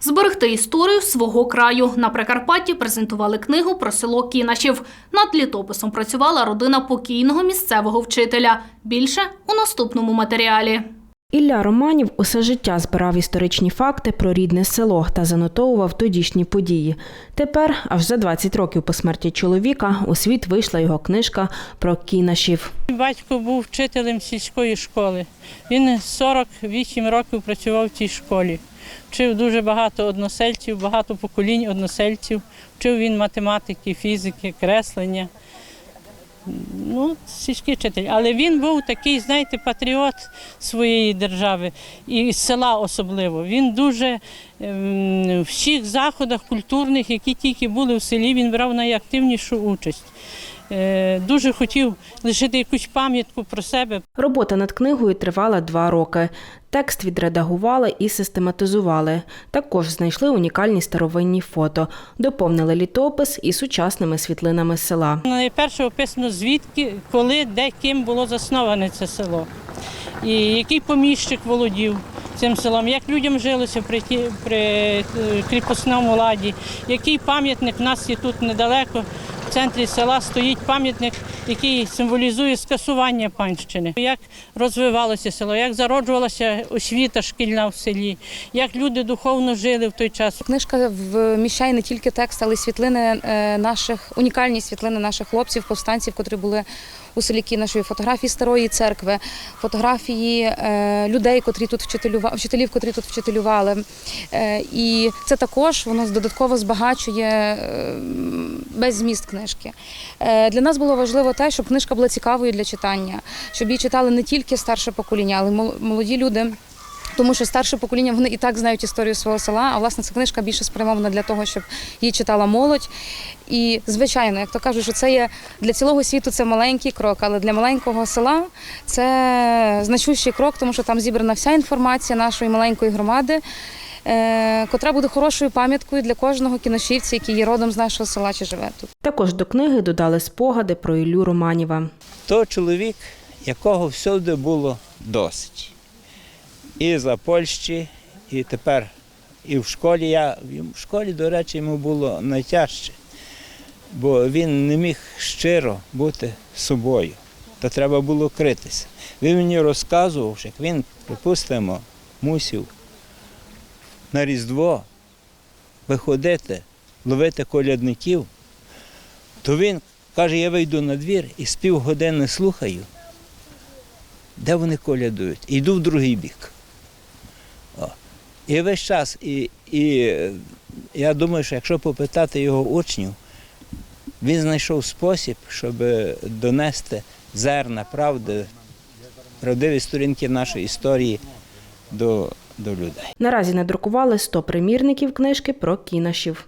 Зберегти історію свого краю. На Прикарпатті презентували книгу про село Кінашів. Над літописом працювала родина покійного місцевого вчителя. Більше у наступному матеріалі. Ілля Романів усе життя збирав історичні факти про рідне село та занотовував тодішні події. Тепер, аж за 20 років по смерті чоловіка, у світ вийшла його книжка про кінашів. Батько був вчителем сільської школи. Він 48 років працював в цій школі. Вчив дуже багато односельців, багато поколінь односельців. Вчив він математики, фізики, креслення. Ну, сільський вчитель. Але він був такий, знаєте, патріот своєї держави і села особливо. Він дуже ем, в всіх заходах культурних, які тільки були в селі, він брав найактивнішу участь. Е, Дуже хотів лишити якусь пам'ятку про себе, Робота над книгою тривала два роки. Текст відредагували і систематизували. Також знайшли унікальні старовинні фото, доповнили літопис і сучасними світлинами села. Найперше описано звідки, коли, де, ким було засноване це село. І який поміщик володів цим селом, як людям жилося при, ті, при е, кріпосному ладі, який пам'ятник в нас є тут недалеко. В центрі села стоїть пам'ятник, який символізує скасування панщини. Як розвивалося село, як зароджувалася освіта шкільна в селі, як люди духовно жили в той час. Книжка вміщає не тільки текст, але й світлини е, наших, унікальні світлини наших хлопців, повстанців, котрі були у селі Кінашої, фотографії старої церкви, фотографії е, людей, котрі тут вчителювали, вчителів, котрі тут вчителювали. Е, І це також воно додатково збагачує е, весь зміст книжки. Для нас було важливо те, щоб книжка була цікавою для читання, щоб її читали не тільки старше покоління, але й молоді люди. Тому що старше покоління вони і так знають історію свого села. А власне ця книжка більше спрямована для того, щоб її читала молодь. І звичайно, як то кажуть, що це є для цілого світу це маленький крок, але для маленького села це значущий крок, тому що там зібрана вся інформація нашої маленької громади, е, котра буде хорошою пам'яткою для кожного кіношівця, який є родом з нашого села чи живе тут. Також до книги додали спогади про Іллю Романіва. То чоловік, якого всюди було досить. І за Польщі, і тепер і в школі. Я в школі, до речі, йому було найтяжче, бо він не міг щиро бути собою. То треба було критися. Він мені розказував, як він, припустимо, мусів на Різдво виходити, ловити колядників, то він каже, я вийду на двір і з півгодини слухаю, де вони колядують. І йду в другий бік. І весь час, і, і я думаю, що якщо попитати його учнів, він знайшов спосіб, щоб донести зерна правди, правдиві сторінки нашої історії до, до людей. Наразі надрукували 100 примірників книжки про кінашів.